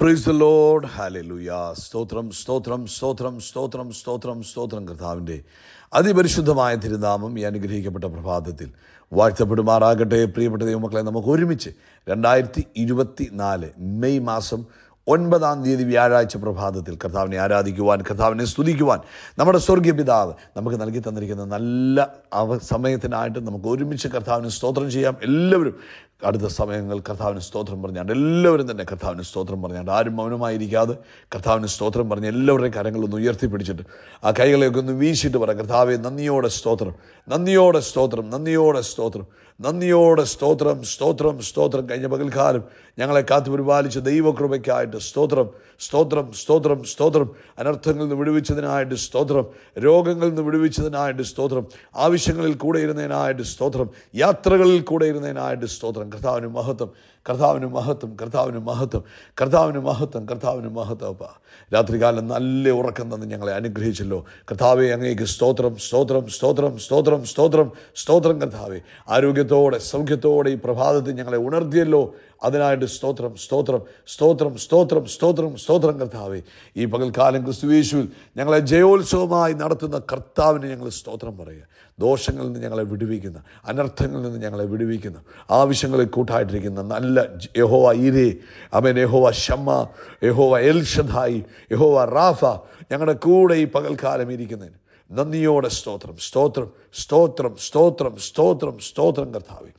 Price load ഹാലലുയ സ്തോത്രം സ്തോത്രം സ്തോത്രം സ്തോത്രം സ്തോത്രം സ്തോത്രം കർത്താവിന്റെ അതിപരിശുദ്ധമായ തിരുനാമം ഈ അനുഗ്രഹിക്കപ്പെട്ട പ്രഭാതത്തിൽ വാഴ്ത്തപ്പെടുമാറാകട്ടെ. പ്രിയപ്പെട്ട ദൈവമക്കളെ നമുക്ക് ഒരുമിച്ച് രണ്ടായിരത്തി ഇരുപത്തി നാല് മെയ് മാസം ഒൻപതാം തീയതി വ്യാഴാഴ്ച പ്രഭാതത്തിൽ കർത്താവിനെ ആരാധിക്കുവാൻ കർത്താവിനെ സ്തുതിക്കുവാൻ നമ്മുടെ സ്വർഗീയ പിതാവ് നമുക്ക് നൽകി തന്നിരിക്കുന്ന നല്ല അവ സമയത്തിനായിട്ട് നമുക്ക് ഒരുമിച്ച് കർത്താവിന് സ്തോത്രം ചെയ്യാം. എല്ലാവരും അടുത്ത സമയങ്ങൾ കർത്താവിന് സ്തോത്രം പറഞ്ഞാണ്ട് എല്ലാവരും തന്നെ കർത്താവിന് സ്തോത്രം പറഞ്ഞാണ്ട് ആരും മൗനമായിരിക്കാതെ കർത്താവിന് സ്തോത്രം പറഞ്ഞ് എല്ലാവരുടെയും കരങ്ങളൊന്ന് ഉയർത്തിപ്പിടിച്ചിട്ട് ആ കൈകളെയൊക്കെ ഒന്ന് വീശിയിട്ട് പറ കർത്താവെ നന്ദിയോടെ സ്തോത്രം നന്ദിയോടെ സ്തോത്രം നന്ദിയോടെ സ്തോത്രം. നന്ദിയോടെ സ്തോത്രം സ്തോത്രം സ്തോത്രം. കഴിഞ്ഞ പകൽക്കാലം ഞങ്ങളെ കാത്തു പരിപാലിച്ച ദൈവകൃപയ്ക്കായിട്ട് സ്തോത്രം സ്തോത്രം സ്തോത്രം സ്തോത്രം. അനർത്ഥങ്ങളിൽ നിന്ന് വിടുവിച്ചതിനായിട്ട് സ്തോത്രം രോഗങ്ങളിൽ നിന്ന് വിടുവിച്ചതിനായിട്ട് സ്തോത്രം ആവശ്യങ്ങളിൽ കൂടെ ഇരുന്നതിനായിട്ട് സ്തോത്രം യാത്രകളിൽ കൂടെ ഇരുന്നതിനായിട്ട് സ്തോത്രം. കർത്താവിന് മഹത്വം. കർത്താവിന് മഹത്വം കർത്താവിന് മഹത്വം കർത്താവിന് മഹത്വം കർത്താവിന് മഹത്വം അപ്പ. രാത്രികാലം നല്ല ഉറക്കം തന്ന് ഞങ്ങളെ അനുഗ്രഹിച്ചല്ലോ. കർത്താവെ അങ്ങേക്ക് സ്തോത്രം സ്തോത്രം സ്തോത്രം സ്തോത്രം സ്തോത്രം സ്തോത്രം കർത്താവെ. ആരോഗ്യത്തോടെ സൗഖ്യത്തോടെ ഈ പ്രഭാതത്തിൽ ഞങ്ങളെ ഉണർത്തിയല്ലോ. അതിനായിട്ട് സ്തോത്രം സ്തോത്രം സ്തോത്രം സ്തോത്രം സ്തോത്രം സ്തോത്രം കർത്താവേ. ഈ പകൽക്കാലം ക്രിസ്തുവേശുവിൽ ഞങ്ങളെ ജയോത്സവമായി നടത്തുന്ന കർത്താവിന് ഞങ്ങൾ സ്തോത്രം പറയുക. ദോഷങ്ങളിൽ നിന്ന് ഞങ്ങളെ വിടുവിക്കുന്ന അനർത്ഥങ്ങളിൽ നിന്ന് ഞങ്ങളെ വിടുവിക്കുന്ന ആവശ്യങ്ങളിൽ കൂട്ടായിട്ടിരിക്കുന്ന നല്ല യഹോവ ഈരേ അമൻ യഹോവ ഷമ്മ യഹോവ എൽ എൽഷദായി യഹോവ റാഫ ഞങ്ങളുടെ കൂടെ ഈ പകൽക്കാലം ഇരിക്കുന്നതിന്. നന്ദിയോടെ സ്തോത്രം സ്തോത്രം സ്തോത്രം സ്തോത്രം സ്തോത്രം സ്തോത്രം കർത്താവെ.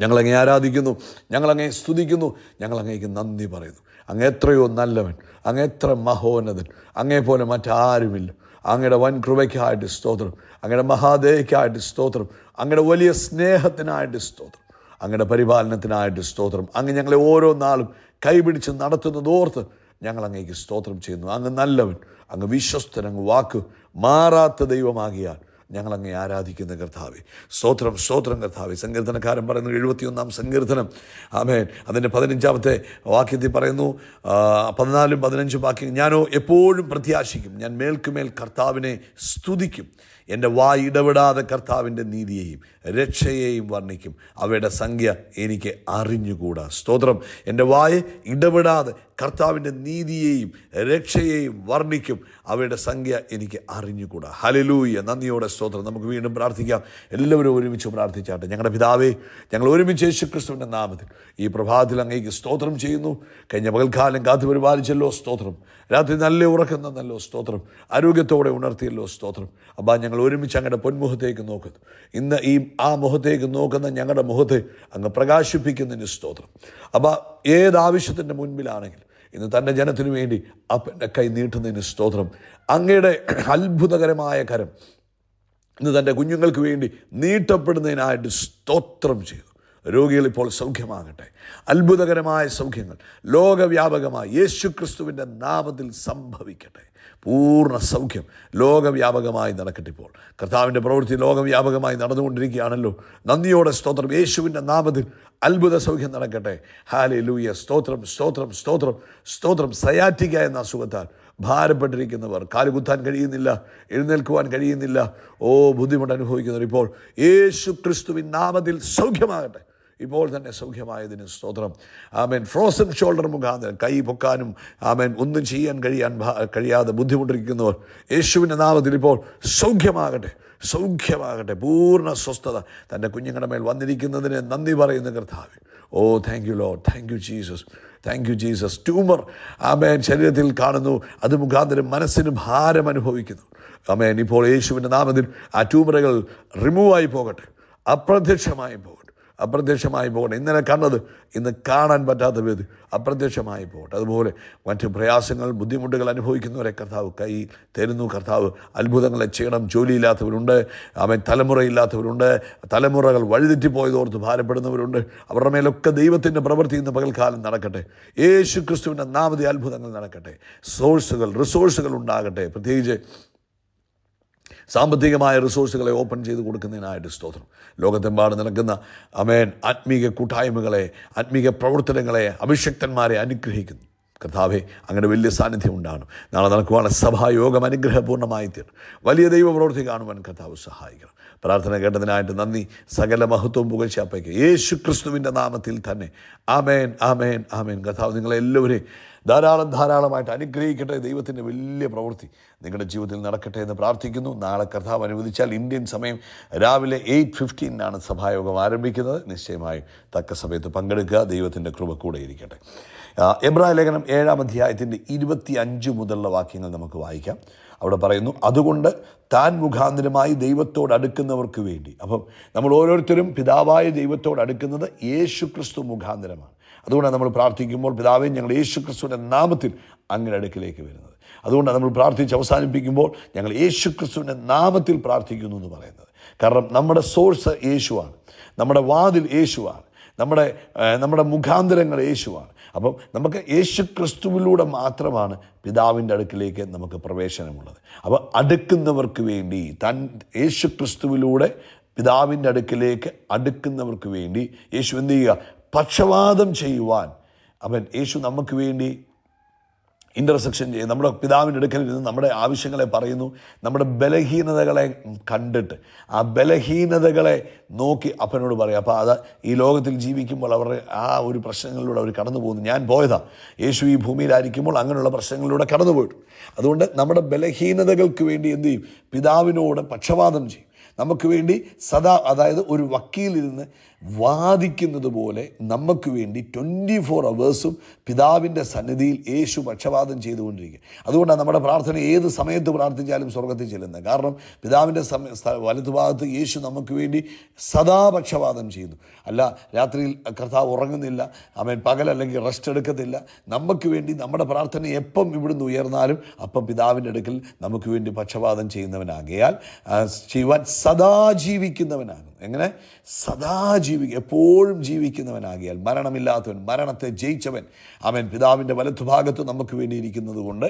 ഞങ്ങളങ്ങേ ആരാധിക്കുന്നു ഞങ്ങളങ്ങേ സ്തുതിക്കുന്നു ഞങ്ങളങ്ങേക്ക് നന്ദി പറയുന്നു. അങ്ങ് എത്രയോ നല്ലവൻ അങ്ങ് എത്ര മഹോന്നതൻ അങ്ങേ പോലെ മറ്റാരുമില്ല. അങ്ങയുടെ വൻ കൃപയ്ക്കായിട്ട് സ്തോത്രം അങ്ങയുടെ മഹാദേവയ്ക്കായിട്ട് സ്തോത്രം അങ്ങയുടെ വലിയ സ്നേഹത്തിനായിട്ട് സ്തോത്രം അങ്ങയുടെ പരിപാലനത്തിനായിട്ട് സ്തോത്രം. അങ്ങ് ഞങ്ങളെ ഓരോ നാളും കൈപിടിച്ച് നടത്തുന്നതോർത്ത് ഞങ്ങൾ അങ്ങേക്ക് സ്തോത്രം ചെയ്യുന്നു. അങ്ങ് നല്ലവൻ അങ്ങ് വിശ്വസ്തൻ അങ്ങ് വാക്ക് മാറാത്ത ദൈവമാകിയാൽ ഞങ്ങൾ അങ്ങേ ആരാധിക്കുന്ന കർത്താവെ. സ്തോത്രം സ്തോത്രം കർത്താവെ. സങ്കീർത്തനക്കാരൻ പറയുന്നു എഴുപത്തിയൊന്നാം സങ്കീർത്തനം. ആമേൻ. അതിന്റെ പതിനഞ്ചാമത്തെ വാക്യത്തിൽ പറയുന്നു പതിനാലും പതിനഞ്ചും വാക്യം ഞാനോ എപ്പോഴും പ്രത്യാശിക്കും ഞാൻ മേൽക്കുമേൽ കർത്താവിനെ സ്തുതിക്കും. എന്റെ വായി ഇടപെടാതെ കർത്താവിന്റെ നീതിയെയും രക്ഷയെയും വർണിക്കും. അവയുടെ സംഖ്യ എനിക്ക് അറിഞ്ഞുകൂടാ. സ്തോത്രം. എന്റെ വായ് ഇടപെടാതെ കർത്താവിന്റെ നീതിയെയും രക്ഷയെയും വർണിക്കും. അവയുടെ സംഖ്യ എനിക്ക് അറിഞ്ഞുകൂടാ. ഹലലൂയ നന്ദിയോടെ സ്തോത്രം. നമുക്ക് വീണ്ടും പ്രാർത്ഥിക്കാം. എല്ലാവരും ഒരുമിച്ച് പ്രാർത്ഥിച്ചാട്ടെ. ഞങ്ങളുടെ പിതാവേ ഞങ്ങൾ ഒരുമിച്ച് യേശുക്രിസ്തുവിന്റെ നാമത്തിൽ ഈ പ്രഭാതത്തിൽ അങ്ങേക്ക് സ്തോത്രം ചെയ്യുന്നു. കഴിഞ്ഞ പകൽക്കാലം കാത്തു പരിപാലിച്ചല്ലോ സ്തോത്രം. രാത്രി നല്ല ഉറക്കം തന്നല്ലോ സ്തോത്രം. ആരോഗ്യത്തോടെ ഉണർത്തിയല്ലോ സ്തോത്രം. അബ്ബാ ഞങ്ങൾ ഒരുമിച്ച് അങ്ങയുടെ പൊന്മുഖത്തേക്ക് നോക്കുന്നു. ഇന്ന് ഈ ആ മുഖത്തേക്ക് നോക്കുന്ന ഞങ്ങളുടെ മുഖത്തെ അങ്ങ് പ്രകാശിപ്പിക്കുന്നതിന് സ്തോത്രം. അബ്ബാ ഏത് മുൻപിലാണെങ്കിൽ ഇന്ന് തന്റെ ജനത്തിനു വേണ്ടി അപ്പന്റെ കൈ നീട്ടുന്നതിന് സ്തോത്രം. അങ്ങയുടെ അത്ഭുതകരമായ കരം ഇന്ന് തന്റെ കുഞ്ഞുങ്ങൾക്ക് വേണ്ടി നീട്ടപ്പെടുന്നതിനായിട്ട് സ്തോത്രം ചെയ്തു രോഗികൾ ഇപ്പോൾ സൗഖ്യമാകട്ടെ. അത്ഭുതകരമായ സൗഖ്യങ്ങൾ. ലോകവ്യാപകമായി യേശു ക്രിസ്തുവിന്റെ നാമത്തിൽ സംഭവിക്കട്ടെ. പൂർണ സൗഖ്യം ലോകവ്യാപകമായി നടക്കട്ടെ ഇപ്പോൾ. കർത്താവിന്റെ പ്രവൃത്തി ലോകവ്യാപകമായി നടന്നുകൊണ്ടിരിക്കുകയാണല്ലോ. നന്ദിയോടെ സ്തോത്രം. യേശുവിന്റെ നാമത്തിൽ അത്ഭുത സൗഖ്യം നടക്കട്ടെ. ഹാലി ലൂയ സ്തോത്രം സ്തോത്രം സ്തോത്രം സ്തോത്രം. സയാറ്റിക്ക എന്ന അസുഖത്താൽ ഭാരപ്പെട്ടിരിക്കുന്നവർ. കാലുകുത്താൻ കഴിയുന്നില്ല എഴുന്നേൽക്കുവാൻ കഴിയുന്നില്ല. ഓ ബുദ്ധിമുട്ട് അനുഭവിക്കുന്നവർ ഇപ്പോൾ യേശു ക്രിസ്തുവിൻ നാമത്തിൽ സൗഖ്യമാകട്ടെ. ഇപ്പോൾ തന്നെ സൗഖ്യമായതിന് സ്തോത്രം. ആമേൻ. ഫ്രോസൺ ഷോൾഡർ മുഖാന്തരം കൈ പൊക്കാനും ആമേൻ ഒന്നും ചെയ്യാൻ കഴിയാൻ കഴിയാതെ ബുദ്ധിമുട്ടിരിക്കുന്നവർ യേശുവിന്റെ നാമത്തിൽ ഇപ്പോൾ സൗഖ്യമാകട്ടെ സൗഖ്യമാകട്ടെ പൂർണ സ്വസ്ഥത തന്റെ കുഞ്ഞുങ്ങളുടെ മേൽ വന്നിരിക്കുന്നതിന് നന്ദി പറയുന്ന കർത്താവ്. ഓ thank you lord thank you Jesus thank you Jesus tumour amen ശരീരത്തിൽ കാണുന്നു. അത് മുഖാന്തരം മനസ്സിന് ഭാരം അനുഭവിക്കുന്നു. ആമേൻ. ഇപ്പോൾ യേശുവിന്റെ നാമത്തിൽ ആ ട്യൂമറുകൾ റിമൂവായി പോകട്ടെ അപ്രത്യക്ഷമായി പോകട്ടെ. അപ്രത്യക്ഷമായി പോകട്ടെ. ഇന്നലെ കണ്ടത് ഇന്ന് കാണാൻ പറ്റാത്ത വിധി അപ്രത്യക്ഷമായി പോകട്ടെ. അതുപോലെ മറ്റ് പ്രയാസങ്ങൾ ബുദ്ധിമുട്ടുകൾ അനുഭവിക്കുന്നവരെ കർത്താവ് കൈ തരുന്നു. കർത്താവ് അത്ഭുതങ്ങളെ ചെയ്യണം. ജോലിയില്ലാത്തവരുണ്ട്. അവൻ തലമുറയില്ലാത്തവരുണ്ട്. തലമുറകൾ വഴിതെറ്റിപ്പോയതോർത്ത് ഭാരപ്പെടുന്നവരുണ്ട്. അവരുടെ മേലൊക്കെ ദൈവത്തിന്റെ പ്രവൃത്തി ഇന്ന് പകൽക്കാലം നടക്കട്ടെ. യേശു ക്രിസ്തുവിന്റെ നാമതി അത്ഭുതങ്ങൾ നടക്കട്ടെ. സോഴ്സുകൾ റിസോഴ്സുകൾ ഉണ്ടാകട്ടെ. പ്രത്യേകിച്ച് സാമ്പത്തികമായ റിസോഴ്സുകളെ ഓപ്പൺ ചെയ്ത് കൊടുക്കുന്നതിനായിട്ട് സ്തോത്രം. ലോകത്തെമ്പാടും നടക്കുന്ന അമേൻ ആത്മീക കൂട്ടായ്മകളെ ആത്മീക പ്രവർത്തനങ്ങളെ അഭിഷക്തന്മാരെ അനുഗ്രഹിക്കുന്നു. കർത്താവെ അങ്ങനെ വലിയ സാന്നിധ്യം ഉണ്ടാകണം നാളെ നടക്കുവാണ് സഭായോഗം അനുഗ്രഹപൂർണമായി തീർന്നു. വലിയ ദൈവപ്രവൃത്തി കാണുവാൻ കർത്താവ് സഹായിക്കണം. പ്രാർത്ഥന കേട്ടതിനായിട്ട് നന്ദി. സകല മഹത്വവും പുകഴ്ചാപ്പയ്ക്ക് യേശു ക്രിസ്തുവിന്റെ നാമത്തിൽ തന്നെ. ആമേൻ ആമേൻ ആമേൻ. കർത്താവ് നിങ്ങളെല്ലാവരെയും ധാരാളം ധാരാളമായിട്ട് അനുഗ്രഹിക്കട്ടെ ദൈവത്തിന്റെ വലിയ പ്രവൃത്തി. നിങ്ങളുടെ ജീവിതത്തിൽ നടക്കട്ടെ എന്ന് പ്രാർത്ഥിക്കുന്നു. നാളെ കർത്താവ് അനുവദിച്ചാൽ ഇന്ത്യൻ സമയം രാവിലെ എയ്റ്റ് ഫിഫ്റ്റീനാണ് സഭായോഗം ആരംഭിക്കുന്നത്. നിശ്ചയമായും തക്ക സമയത്ത് പങ്കെടുക്കുക. ദൈവത്തിന്റെ കൃപ കൂടെ ഇരിക്കട്ടെ. എബ്രാ എബ്രായ ലേഖനം ഏഴാം അധ്യായത്തിന്റെ ഇരുപത്തി അഞ്ച് മുതലുള്ള വാക്യങ്ങൾ നമുക്ക് വായിക്കാം. അവിടെ പറയുന്നു അതുകൊണ്ട് താൻ മുഖാന്തരമായി ദൈവത്തോട് അടുക്കുന്നവർക്ക് വേണ്ടി. അപ്പം നമ്മൾ ഓരോരുത്തരും പിതാവായ ദൈവത്തോട് അടുക്കുന്നത് യേശു ക്രിസ്തു മുഖാന്തരമാണ്. അതുകൊണ്ടാണ് നമ്മൾ പ്രാർത്ഥിക്കുമ്പോൾ പിതാവേ ഞങ്ങൾ യേശു ക്രിസ്തുവിന്റെ നാമത്തിൽ അങ്ങനെ അടുക്കിലേക്ക് വരുന്നത്. അതുകൊണ്ടാണ് നമ്മൾ പ്രാർത്ഥിച്ച് അവസാനിപ്പിക്കുമ്പോൾ ഞങ്ങൾ യേശു ക്രിസ്തുവിന്റെ നാമത്തിൽ പ്രാർത്ഥിക്കുന്നു എന്ന് പറയുന്നത്. കാരണം നമ്മുടെ സോഴ്സ് യേശുവാണ്. നമ്മുടെ വാതിൽ യേശുവാണ്. നമ്മുടെ നമ്മുടെ മുഖാന്തരങ്ങൾ യേശുവാണ്. അപ്പം നമുക്ക് യേശു ക്രിസ്തുവിലൂടെ മാത്രമാണ് പിതാവിന്റെ അടുക്കിലേക്ക് നമുക്ക് പ്രവേശനമുള്ളത്. അപ്പോൾ അടുക്കുന്നവർക്ക് വേണ്ടി തൻ യേശു ക്രിസ്തുവിലൂടെ പിതാവിന്റെ അടുക്കിലേക്ക് അടുക്കുന്നവർക്ക് വേണ്ടി യേശു എന്ത് ചെയ്യുക? പക്ഷപാതം ചെയ്യുവാൻ. അവൻ യേശു നമുക്ക് വേണ്ടി ഇന്റർസെക്ഷൻ ചെയ്യും നമ്മുടെ പിതാവിന്റെ അടുക്കൽ ഇരുന്ന് നമ്മുടെ ആവശ്യങ്ങളെ പറയുന്നു. നമ്മുടെ ബലഹീനതകളെ കണ്ടിട്ട് ആ ബലഹീനതകളെ നോക്കി അപ്പനോട് പറയും അപ്പോൾ അത് ഈ ലോകത്തിൽ ജീവിക്കുമ്പോൾ അവരുടെ ആ ഒരു പ്രശ്നങ്ങളിലൂടെ അവർ കടന്നു പോകുന്നു. ഞാൻ പോയതാ. യേശു ഈ ഭൂമിയിലായിരിക്കുമ്പോൾ അങ്ങനെയുള്ള പ്രശ്നങ്ങളിലൂടെ കടന്നു പോയിട്ടു അതുകൊണ്ട് നമ്മുടെ ബലഹീനതകൾക്ക് വേണ്ടി എന്ത് ചെയ്യും? പിതാവിനോട് പക്ഷപാതം ചെയ്യും. നമുക്ക് വേണ്ടി സദാ അതായത് ഒരു വക്കീലിരുന്ന് വാദിക്കുന്നത് പോലെ നമുക്ക് വേണ്ടി ട്വന്റി ഫോർ അവേഴ്സും പിതാവിന്റെ സന്നിധിയിൽ യേശു പക്ഷപാതം ചെയ്തുകൊണ്ടിരിക്കുക. അതുകൊണ്ടാണ് നമ്മുടെ പ്രാർത്ഥന ഏത് സമയത്ത് പ്രാർത്ഥിച്ചാലും സ്വർഗത്തിൽ ചെല്ലുന്നത്. കാരണം പിതാവിന്റെ സമയ വലതുഭാഗത്ത് യേശു നമുക്ക് വേണ്ടി സദാ പക്ഷപാതം ചെയ്യുന്നു. അല്ല രാത്രിയിൽ കർത്താവ് ഉറങ്ങുന്നില്ല അവൻ പകലല്ലെങ്കിൽ റെസ്റ്റ് എടുക്കത്തില്ല. നമുക്ക് വേണ്ടി നമ്മുടെ പ്രാർത്ഥന എപ്പം ഇവിടുന്ന് ഉയർന്നാലും അപ്പം പിതാവിന്റെ അടുക്കൽ നമുക്ക് വേണ്ടി പക്ഷപാതം ചെയ്യുന്നവനാകയാൽ ചെയ്യുവാൻ സദാ ജീവിക്കുന്നവനാകും. എങ്ങനെ? സദാ ജീവിക്കുക എപ്പോഴും ജീവിക്കുന്നവനാകിയാൽ മരണമില്ലാത്തവൻ മരണത്തെ ജയിച്ചവൻ അവൻ പിതാവിന്റെ വലത്തുഭാഗത്ത് നമുക്ക് വേണ്ടിയിരിക്കുന്നത് കൊണ്ട്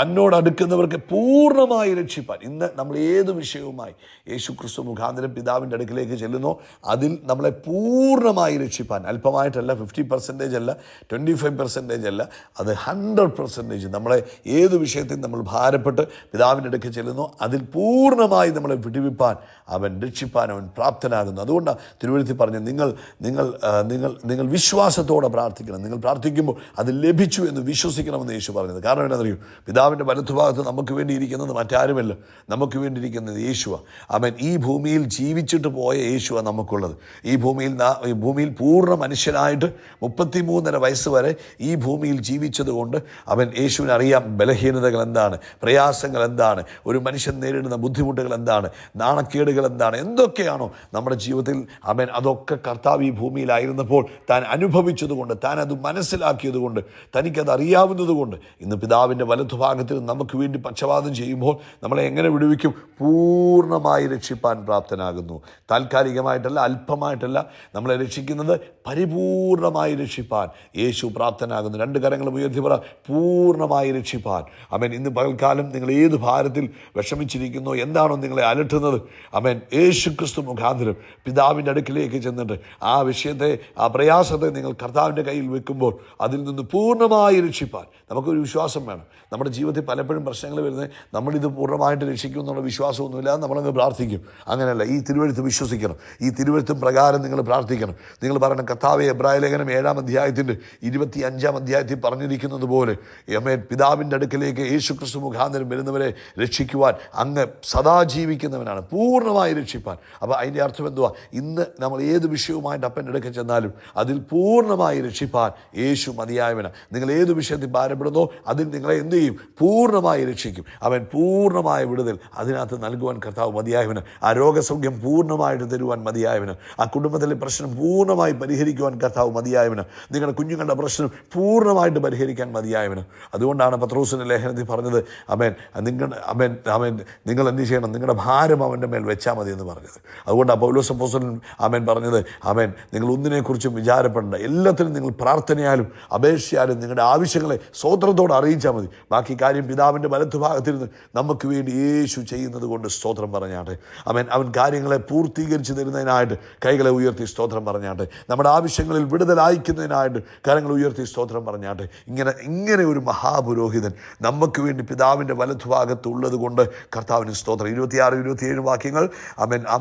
തന്നോട് അടുക്കുന്നവർക്ക് പൂർണമായി രക്ഷിപ്പാൻ. ഇന്ന് നമ്മൾ ഏത് വിഷയവുമായി യേശു ക്രിസ്തു മുഖാന്തരം പിതാവിന്റെ അടുക്കിലേക്ക് ചെല്ലുന്നു അതിൽ നമ്മളെ പൂർണമായി രക്ഷിപ്പാൻ. അല്പമായിട്ടല്ല ഫിഫ്റ്റി പെർസെന്റേജ് അല്ല ട്വന്റി ഫൈവ് പെർസെന്റേജ് അല്ല അത് ഹൺഡ്രഡ് പെർസെന്റേജ് നമ്മളെ ഏത് വിഷയത്തിൽ നമ്മൾ ഭാരപ്പെട്ട് പിതാവിന്റെ അടുക്കൽ ചെല്ലുന്നു അതിൽ പൂർണമായി നമ്മളെ വിടുവിപ്പാൻ അവൻ രക്ഷിപ്പാൻ അവൻ പ്രാപ്തനാകുന്നു അതുകൊണ്ടാണ് തിരുവഴുത്തി പറഞ്ഞ് നിങ്ങൾ നിങ്ങൾ നിങ്ങൾ നിങ്ങൾ വിശ്വാസത്തോടെ പ്രാർത്ഥിക്കണം. നിങ്ങൾ പ്രാർത്ഥിക്കുമ്പോൾ അത് ലഭിച്ചു എന്ന് വിശ്വസിക്കണമെന്ന് യേശു പറഞ്ഞത്. കാരണം എന്താ അറിയൂ പിതാവിന്റെ വലത്തുഭാഗത്ത് നമുക്ക് വേണ്ടിയിരിക്കുന്നത് മറ്റാരുമല്ല. നമുക്ക് വേണ്ടിയിരിക്കുന്നത് യേശുവാണ് അവൻ ഈ ഭൂമിയിൽ ജീവിച്ചിട്ട് പോയ യേശുവാണ് നമുക്കുള്ളത്. ഈ ഭൂമിയിൽ ഈ ഭൂമിയിൽ പൂർണ മനുഷ്യനായിട്ട് മുപ്പത്തിമൂന്നര വയസ്സ് വരെ ഈ ഭൂമിയിൽ ജീവിച്ചതുകൊണ്ട് അവൻ യേശുവിന് അറിയാം ബലഹീനതകൾ എന്താണ് പ്രയാസങ്ങൾ എന്താണ് ഒരു മനുഷ്യൻ നേരിടുന്ന ബുദ്ധിമുട്ടുകൾ എന്താണ് നാണക്കേടുകൾ എന്താണ് എന്തൊക്കെയാണോ നമ്മുടെ ജീവിതത്തിൽ അവൻ അതൊക്കെ കർത്താവ് ഈ ഭൂമിയിലായിരുന്നപ്പോൾ താൻ അനുഭവിച്ചതുകൊണ്ട് താൻ അത് മനസ്സിലാക്കിയതുകൊണ്ട് തനിക്കത് അറിയാവുന്നതുകൊണ്ട് ഇന്ന് പിതാവിന്റെ വലതുഭാഗത്തിൽ നമുക്ക് വേണ്ടി പക്ഷപാതം ചെയ്യുമ്പോൾ നമ്മളെ എങ്ങനെ വിടുവിക്കും? പൂർണമായി രക്ഷിപ്പാൻ പ്രാപ്തനാകുന്നു. താൽക്കാലികമായിട്ടല്ല അല്പമായിട്ടല്ല നമ്മളെ രക്ഷിക്കുന്നത് പരിപൂർണമായി രക്ഷിപ്പാൻ. യേശു പ്രാപ്തനാകുന്നു. രണ്ട് കരങ്ങളും ഉയർത്തി പറ പൂർണമായി രക്ഷിപ്പാൻ. അവൻ ഇന്ന് പകൽക്കാലം നിങ്ങൾ ഏത് ഭാരത്തിൽ വിഷമിച്ചിരിക്കുന്നു എന്താണോ നിങ്ങളെ അലട്ടുന്നത്? അവൻ യേശു ക്രിസ്തു മുഖാന്തരം പിതാവിന്റെ അടുക്കിലേക്ക് ചെന്നിട്ട് ആ വിഷയത്തെ ആ പ്രയാസത്തെ നിങ്ങൾ കർത്താവിന്റെ കയ്യിൽ വെക്കുമ്പോൾ അതിൽ നിന്ന് പൂർണമായി രക്ഷിപ്പാൻ. നമുക്കൊരു വിശ്വാസം വേണം. നമ്മുടെ ജീവിതത്തിൽ പലപ്പോഴും പ്രശ്നങ്ങൾ വരുന്നത് നമ്മളിത് പൂർണമായിട്ട് രക്ഷിക്കും എന്നുള്ള വിശ്വാസമൊന്നുമില്ല നമ്മളങ്ങ് പ്രാർത്ഥിക്കും. അങ്ങനെയല്ല ഈ തിരുവഴുത്ത് വിശ്വസിക്കണം. ഈ തിരുവഴുത്തും പ്രകാരം നിങ്ങൾ പ്രാർത്ഥിക്കണം. നിങ്ങൾ പറയണം കർത്താവ് എബ്രായ ലേഖനം ഏഴാം അധ്യായത്തിന്റെ ഇരുപത്തി അഞ്ചാം അധ്യായത്തിൽ പറഞ്ഞിരിക്കുന്നത് പോലെ അമേൻ പിതാവിന്റെ അടുക്കിലേക്ക് യേശു ക്രിസ്തു മുഖാന്തരം വരുന്നവരെ രക്ഷിക്കുവാൻ അങ്ങ് സദാ ജീവിക്കുന്നവനാണ്. പൂർണമായി രക്ഷിപ്പാൻ. അപ്പോൾ അതിന്റെ അർത്ഥം എന്തുവാ ഇന്ന് നമ്മൾ ഏത് വിഷയവുമായിട്ട് അപ്പന്റെ അടുക്കൽ ചെന്നാലും അതിൽ പൂർണമായി രക്ഷിപ്പാൻ യേശു മതിയായവന നിങ്ങൾ ഏത് വിഷയത്തിൽ ഭാരപ്പെടുന്നോ അതിൽ നിങ്ങളെ എന്തു ചെയ്യും? പൂർണമായി രക്ഷിക്കും. അവൻ പൂർണമായ വിടുതൽ അതിനകത്ത് നൽകുവാൻ കർത്താവ് മതിയായവന് ആ രോഗസൗഖ്യം പൂർണമായിട്ട് തരുവാൻ മതിയായവന് ആ കുടുംബത്തിലെ പ്രശ്നം പൂർണമായി പരിഹരിക്കുവാൻ കർത്താവ് മതിയായവന് നിങ്ങളുടെ കുഞ്ഞുങ്ങളുടെ പ്രശ്നം പൂർണമായിട്ട് പരിഹരിക്കാൻ മതിയായവന് അതുകൊണ്ടാണ് പത്രോസിന്റെ ലേഖനത്തിൽ പറഞ്ഞത് അവൻ നിങ്ങൾ അവൻ അവൻ നിങ്ങൾ എന്ത് ചെയ്യണം? നിങ്ങളുടെ ഭാരം അവന്റെ മേൽ വെച്ചാൽ മതി എന്ന് പറഞ്ഞത്. അതുകൊണ്ട് പൗലോസ് അപ്പോസ്തലൻ ആമേൻ പറഞ്ഞത് ആമേൻ നിങ്ങൾ ഒന്നിനെക്കുറിച്ചും വിചാരപ്പെടേണ്ട. എല്ലാത്തിനും നിങ്ങൾ പ്രാർത്ഥനയാലും അപേക്ഷയാലും നിങ്ങളുടെ ആവശ്യങ്ങളെ സ്തോത്രത്തോടെ അറിയിച്ചാൽ മതി. ബാക്കി കാര്യം പിതാവിന്റെ വലത്തുഭാഗത്തിരുന്ന് നമുക്ക് വേണ്ടി യേശു ചെയ്യുന്നത് കൊണ്ട് സ്തോത്രം പറഞ്ഞാട്ടെ. അവൻ അവൻ കാര്യങ്ങളെ പൂർത്തീകരിച്ച് തരുന്നതിനായിട്ട് കൈകളെ ഉയർത്തി സ്തോത്രം പറഞ്ഞാട്ടെ. നമ്മുടെ ആവശ്യങ്ങളിൽ വിടുതലായിക്കുന്നതിനായിട്ട് കരങ്ങൾ ഉയർത്തി സ്തോത്രം പറഞ്ഞാട്ടെ. ഇങ്ങനെ ഇങ്ങനെ ഒരു മഹാപുരോഹിതൻ നമുക്ക് വേണ്ടി പിതാവിന്റെ വലത്തുഭാഗത്ത് ഉള്ളത് കൊണ്ട് കർത്താവിന് സ്തോത്രം. ഇരുപത്തിയാറ് ഇരുപത്തിയേഴ് വാക്യങ്ങൾ അവൻ ആ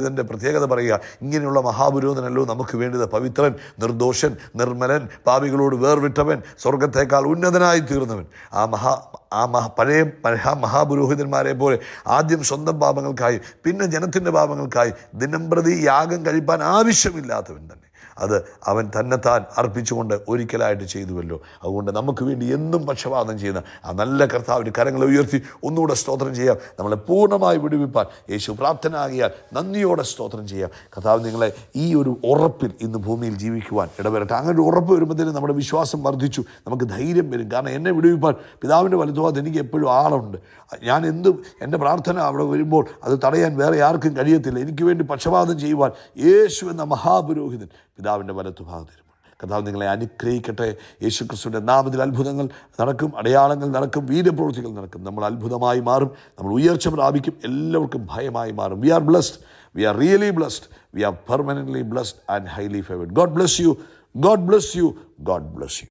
മഹാപൗരോഹിതന്റെ പ്രത്യേകത പറയുക ഇങ്ങനെയുള്ള മഹാപുരോഹിതനല്ലോ നമുക്ക് വേണ്ടത്. പവിത്രൻ നിർദോഷൻ നിർമ്മലൻ പാപികളോട് വേർവിട്ടവൻ സ്വർഗത്തേക്കാൾ ഉന്നതനായി തീർന്നവൻ. ആ മഹാ ആ മഹ പഴയ മഹാ മഹാപുരോഹിതന്മാരെ പോലെ ആദ്യം സ്വന്തം പാപങ്ങൾക്കായി പിന്നെ ജനത്തിന്റെ പാപങ്ങൾക്കായി ദിനംപ്രതി യാഗം കഴിപ്പാൻ ആവശ്യമില്ലാത്തവൻ തന്നെ. അത് അവൻ തന്നെത്താൻ അർപ്പിച്ചുകൊണ്ട് ഒരിക്കലായിട്ട് ചെയ്തുവല്ലോ. അതുകൊണ്ട് നമുക്ക് വേണ്ടി എന്നും പക്ഷപാതം ചെയ്യുന്ന ആ നല്ല കർത്താവ് കരങ്ങളെ ഉയർത്തി ഒന്നുകൂടെ സ്തോത്രം ചെയ്യാം. നമ്മളെ പൂർണമായി വിടുവിപ്പാൻ യേശു പ്രാപ്തനാകിയാൽ നന്ദിയോടെ സ്തോത്രം ചെയ്യാം. കർത്താവ് നിങ്ങളെ ഈ ഒരു ഉറപ്പിൽ ഇന്ന് ഭൂമിയിൽ ജീവിക്കുവാൻ ഇടവരട്ടെ. അങ്ങനെ ഒരു ഉറപ്പ് വരുമ്പോഴത്തേനും നമ്മുടെ വിശ്വാസം വർദ്ധിച്ചു. നമുക്ക് ധൈര്യം വരും. കാരണം എന്നെ വിടുവിപ്പാൻ പിതാവിന്റെ വലുതുവാദം എനിക്ക് എപ്പോഴും ആളുണ്ട്. ഞാൻ എന്തും എന്റെ പ്രാർത്ഥന അവിടെ വരുമ്പോൾ അത് തടയാൻ വേറെ ആർക്കും കഴിയത്തില്ല. എനിക്ക് വേണ്ടി പക്ഷപാതം ചെയ്യുവാൻ യേശു എന്ന മഹാപുരോഹിതൻ പിതാവിന്റെ വലത്തുഭാഗത്തിരുമ്പോൾ കഥാവ് നിങ്ങളെ അനുഗ്രഹിക്കട്ടെ. യേശു ക്രിസ്തുവിന്റെ നാമത്തിൽ അത്ഭുതങ്ങൾ നടക്കും അടയാളങ്ങൾ നടക്കും വീര്യപ്രവൃത്തികൾ നടക്കും. നമ്മൾ അത്ഭുതമായി മാറും നമ്മൾ ഉയർച്ച പ്രാപിക്കും എല്ലാവർക്കും ഭയമായി മാറും. We are blessed we are really blessed we are permanently blessed and highly favoured God bless you God bless you God bless you